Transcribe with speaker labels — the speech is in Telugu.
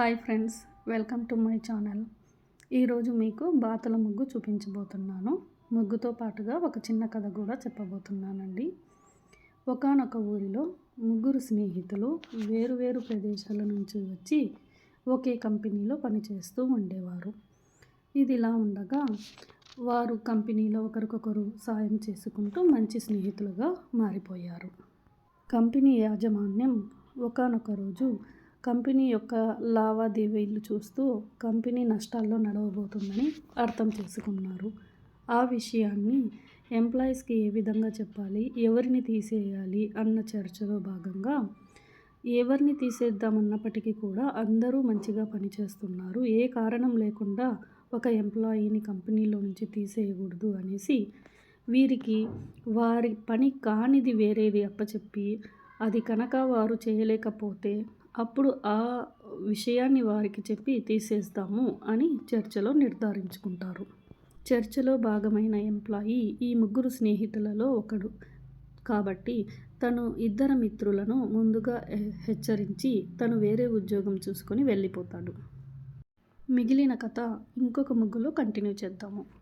Speaker 1: Hi friends welcome to my channel. ఈరోజు మీకు బాతల ముగ్గు చూపించబోతున్నాను. ముగ్గుతో పాటుగా ఒక చిన్న కథ కూడా చెప్పబోతున్నానండి. ఒకనొక ఊరిలో ముగ్గురు స్నేహితులు వేరువేరు ప్రదేశాల నుంచి వచ్చి ఒకే కంపెనీలో పనిచేస్తూ ఉండేవారు. ఇది ఇలా ఉండగా వారు కంపెనీలో ఒకరికొకరు సాయం చేసుకుంటూ మంచి స్నేహితులుగా మారిపోయారు. కంపెనీ యాజమాన్యం ఒకనొక రోజు కంపెనీ యొక్క లావాదేవీలు చూస్తూ కంపెనీ నష్టాల్లో నడవబోతుందని అర్థం చేసుకున్నారు. ఆ విషయాన్ని ఎంప్లాయీస్కి ఏ విధంగా చెప్పాలి ఎవరిని తీసేయాలి అన్న చర్చలో భాగంగా ఎవరిని తీసేద్దామన్నప్పటికీ కూడా అందరూ మంచిగా పనిచేస్తున్నారు. ఏ కారణం లేకుండా ఒక ఎంప్లాయీని కంపెనీలో నుంచి తీసేయకూడదు అనేసి వీరికి వారి పని కానిది వేరేది అప్పచెప్పి అది కనుక వారు చేయలేకపోతే అప్పుడు ఆ విషయాన్ని వారికి చెప్పి తీసేస్తాము అని చర్చలో నిర్ధారించుకుంటారు. చర్చలో భాగమైన ఎంప్లాయీ ఈ ముగ్గురు స్నేహితులలో ఒకడు. కాబట్టి తను ఇద్దరు మిత్రులను ముందుగా హెచ్చరించి తను వేరే ఉద్యోగం చూసుకొని వెళ్ళిపోతాడు. మిగిలిన కథ ఇంకొక ముగ్గులో కంటిన్యూ చేద్దాము.